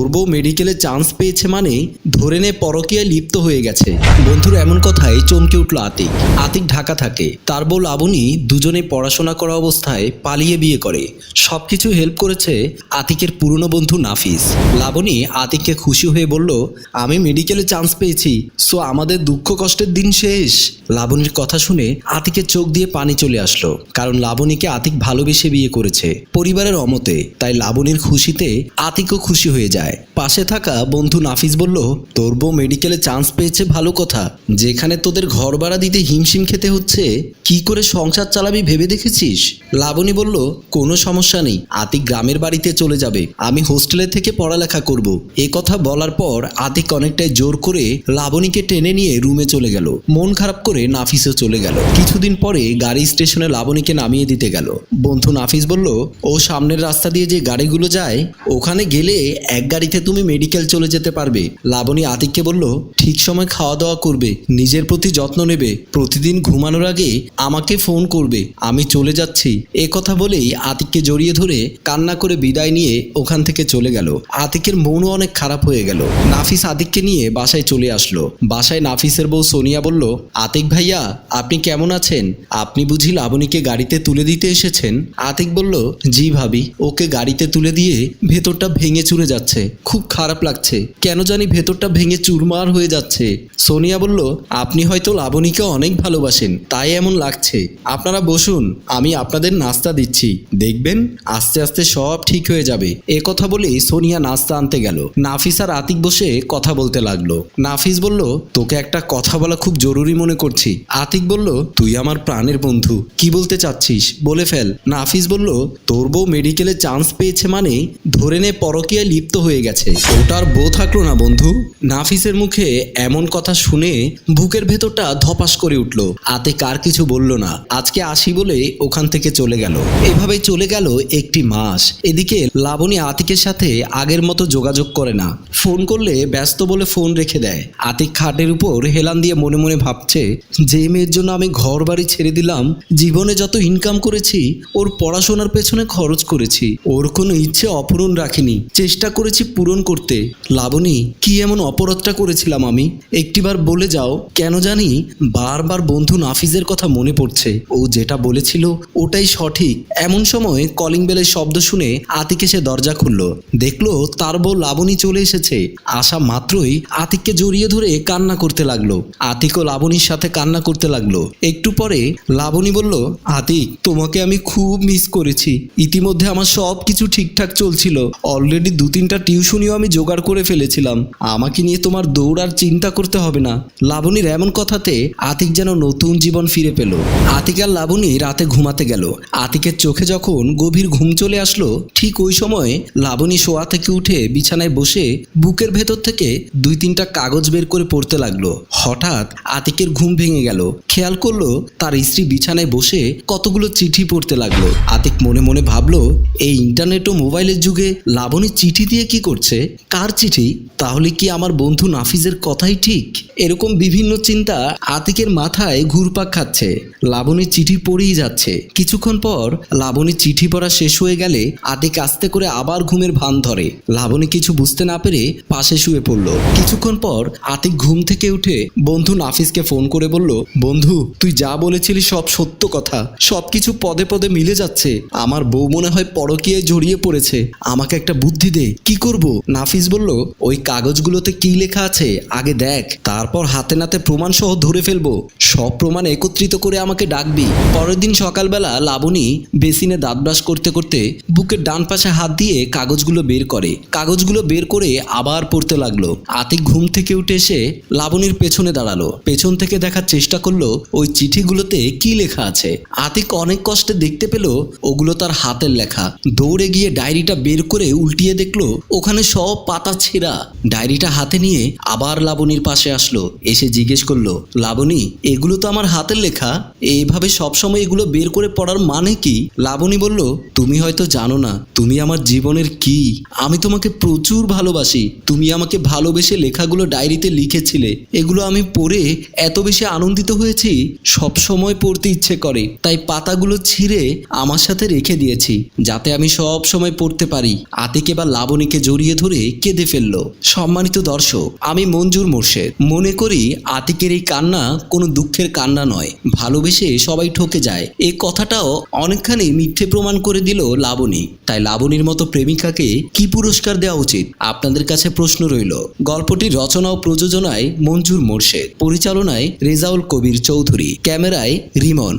তোর বউ মেডিকেলে চান্স পেয়েছে মানে ধরে নে পরকীয়ায় লিপ্ত হয়ে গেছে। বন্ধুর এমন কথায় চমকে উঠল আতিক। আতিক ঢাকা থাকে। তার বউ লাবণী দুজনে পড়াশোনা করা অবস্থায় পালিয়ে বিয়ে করে। সব কিছু হেল্প করেছে আতিকের পুরনো বন্ধু নাফিস। লাবণী আতিককে খুশি হয়ে বলল, আমি মেডিকেলে চান্স পেয়েছি সো আমাদের দুঃখ কষ্টের দিন শেষ। লাবণীর কথা শুনে আতিকের চোখ দিয়ে পানি চলে আসলো, কারণ লাবণীকে আতিক ভালোবেসে বিয়ে করেছে পরিবারের অমতে। তাই লাবণীর খুশিতে আতিকও খুশি হয়ে যায়। পাশে থাকা বন্ধু নাফিস বলল, তোর বউ মেডিকেলে চান্স পেয়েছে ভালো কথা। যেখানে তোদের ঘর ভাড়া দিতে হিমশিম খেতে হচ্ছে, কি করে সংসার চালাবি ভেবে দেখেছিস? লাবণী বলল, কোনো সমস্যা নেই, আতিক গ্রামের বাড়িতে চলে যাবে। আমি হোস্টেলে থেকে পড়ালেখা করব। এ কথা বলার পর আতিক অনেকটাই জোর করে লাবণীকে টেনে নিয়ে রুমে চলে গেল। মন খারাপ করে নাফিসও চলে গেল। কিছুদিন পরে গাড়ি স্টেশনে লাবণীকে নামিয়ে দিতে গেল। বন্ধু নাফিস বলল, ও সামনের রাস্তা দিয়ে যে গাড়িগুলো যায়, ওখানে গেলে এক গাড়িতে তুমি মেডিকেল চলে যেতে পারবে। লাবণী আতিককে বলল, ঠিক সময় খাওয়া দাওয়া করবে, নিজের প্রতি যত্ন নেবে, প্রতিদিন ঘুমানোর আগে আমাকে ফোন করবে, আমি চলে যাচ্ছি। এ কথা বলেই আতিককে জড়িয়ে ধরে কান্না করে বিদায় নিয়ে ওখান থেকে চলে গেল। আতিকের মনও অনেক খারাপ হয়ে গেল। নাফিস আতিককে নিয়ে বাসায় চলে আসলো। বাসায় নাফিসের বউ সোনিয়া বলল, আতিক ভাইয়া, আপনি কেমন আছেন? আপনি বুঝি লাবণীকে গাড়িতে তুলে দিতে এসেছেন? আতিক বলল, জি ভাবি, ওকে গাড়িতে তুলে দিয়ে ভেতরটা ভেঙে চুরে যাচ্ছে। খুব খারাপ লাগছে। কেন জানি ভেতরটা ভেঙে চুরমার হয়ে যাচ্ছে। সোনিয়া বলল, আপনি হয়তো লাবণীকে অনেক ভালোবাসেন, তাই এমন লাগছে। আপনারা বসুন, আমি আপনাদের নাস্তা দিচ্ছি। দেখবেন, আস্তে আস্তে সব ঠিক হয়ে যাবে। এ কথা বলেই সোনিয়া নাস্তা আনতে গেল। নাফিস আর আতিক বসে কথা বলতে লাগল। নাফিস বলল, তোকে একটা কথা বলা খুব জরুরি মনে করছি। আতিক বলল, তুই আমার প্রাণের বন্ধু, কি বলতে চাচ্ছিস? বলে ফেল। নাফিস বলল, তোর বউ মেডিকেলে চান্স পেয়েছে মানে ধরে নে পরকীয়ায় লিপ্ত হয়ে গেছে। ওটার বউ থাকল না, বন্ধু। নাফিসের মুখে এমন কথা শুনে বুকের ভেতরটা ধপাস করে উঠল। আতে কার কিছু বলল না। আজকে আসি বলে ওখান থেকে চলে গেল। এভাবে চলে গেল একটি মাস। এদিকে লাবণী আতিকের সাথে আগের মতো যোগাযোগ করে না। ফোন করলে ব্যস্ত বলে ফোন রেখে দেয়। আতিক খাটের উপর হেলান দিয়ে মনে মনে ভাবছে, যে মেয়ের জন্য আমি ঘর বাড়ি ছেড়ে দিলাম, জীবনে যত ইনকাম করেছি, ওর পড়াশোনার পেছনে খরচ করেছি। ওর কোনো ইচ্ছে অপূরণ রাখিনি। চেষ্টা করেছি পূরণ করতে। লাবণী, কি এমন অপরাধটা করেছিলাম আমি? একটিবার বলে যাও, কেন জানি বারবার বন্ধু নাফিজের কথা মনে পড়ছে। ও যেটা বলেছিল, ওটাই সঠিক। এমন সময় কলিং বেলের শব্দ শুনে আতিক এসে দরজা খুলল। দেখল, তার বউ লাবণী চলে এসেছে। আসা মাত্রই আতিককে জড়িয়ে ধরে কান্না করতে লাগল। আতিকও লাবণীর সাথে কান্না করতে লাগল। একটু পরে লাবণী বলল, আতিক, তোমাকে আমি খুব মিস করেছি। ইতিমধ্যে আমার সব কিছু ঠিকঠাক চলছিল। অলরেডি দু তিনটা টিউশনিও আমি জোগাড় করে ফেলেছিলাম। আমাকে নিয়ে তোমার দৌড়ার চিন্তা করতে হবে না। লাবণীর এমন কথাতে আতিক যেন নতুন জীবন ফিরে পেল। আতিক আর লাবণী রাতে ঘুমাতে গেল। আতিকের চোখে যখন গভীর ঘুম চলে আসলো, ঠিক ওই সময় লাবণী শোয়া থেকে উঠে বিছানায় বসে বুকের ভেতর থেকে দুই তিনটা কাগজ বের করে পড়তে লাগল। হঠাৎ আতিকের ঘুম ভেঙে গেল। খেয়াল করল তার স্ত্রী বিছানায় বসে কতগুলো চিঠি পড়তে লাগল। আতিক মনে মনে ভাবলো, এই ইন্টারনেট ও মোবাইলের যুগে লাবণী চিঠি দিয়ে কি করছে? কার চিঠি? তাহলে কি আমার বন্ধু নাফিজের কথাই ঠিক? এরকম বিভিন্ন চিন্তা আতিকের মাথায় ঘুরপাক খাচ্ছে। লাবণীর চিঠি পড়েই যাচ্ছে। কিছুক্ষণ পর লাবণীর চিঠি পড়া শেষ হয়ে গেলে আতিক আস্তে করে আবার ঘুমের ভান ধরে। লাবণী কিছু বুঝতে না পেরে পাশে শুয়ে পড়ল। কিছুক্ষণ পর আতিক ঘুম থেকে উঠে বন্ধু নাফিসকে ফোন করে বলল, বন্ধু, তুই যা বলেছিলি সব সত্য কথা। সবকিছু পদে পদে মিলে যাচ্ছে। আমার বউ মনে হয় পরকীয়ায় জড়িয়ে পড়েছে। আমাকে একটা বুদ্ধি দে। কি করব? নাফিস বলল, ওই কাগজগুলোতে কি লেখা আছে? আগে দেখ। তারপর হাতে নাতে প্রমাণ সহ ধরে ফেলব। সব প্রমাণ একত্রিত করে আমাকে ডাকবি। পরের দিন সকালবেলা লাবণী বেসিনে দাঁত ব্রাশ করতে করতে বুকের ডান পাশে হাত দিয়ে কাগজগুলো বের করে। কাগজগুলো বের করে আবার পড়তে লাগল। আতিক ঘুম থেকে উঠে এসে লাবণীর পেছনে দাঁড়াল। পেছন থেকে দেখার চেষ্টা করল ওই চিঠিগুলোতে কি লেখা আছে। আতিক অনেক কষ্টে দেখতে পেল ওগুলো তার হাতের লেখা। দৌড়ে গিয়ে ডায়েরিটা বের করে উল্টিয়ে দেখল, ওখানে সব পাতা ছেঁড়া। ডায়েরিটা হাতে নিয়ে আবার লাবণীর পাশে আসলো। এসে জিজ্ঞেস করল, লাবণী, এগুলো তো আমার হাতের লেখা। এইভাবে সবসময় এগুলো বের করে পড়ার মানে কি? লাবণী বলল, তুমি হয়তো জানো না, তুমি আমার জীবনের কি? আমি তোমাকে প্রচুর ভালোবাসি। তুমি আমাকে ভালোবেসে লেখাগুলো ডায়েরিতে লিখেছিলে। এগুলো আমি পড়ে এত বেশি আনন্দিত হয়েছি সব সময় পড়তে ইচ্ছে করে। তাই পাতাগুলো ছিঁড়ে আমার সাথে রেখে দিয়েছি, যাতে আমি সব সময় পড়তে পারি। আতিকে বা লাবণীকে জড়িয়ে ধরে কেঁদে ফেলল। সম্মানিত দর্শক, আমি মঞ্জুর মোর্শেদ। মনে করি আতিকের এই কান্না কোনো দুঃখের কান্না নয়। ভালোবেসে সবাই ঠকে যায়। এই কথাটাও অনেকখানি মিথ্যে প্রমাণ করে দিল লাবণী। তাই লাবণীর মতো প্রেমিকাকে কি পুরস্কার দেওয়া উচিত? আপনাদের কাছে প্রশ্ন রইল, গল্পটির রচনা ও প্রযোজনায় মঞ্জুর মোর্শেদ, পরিচালনায় রেজাউল কবির চৌধুরী, ক্যামেরায় রিমন।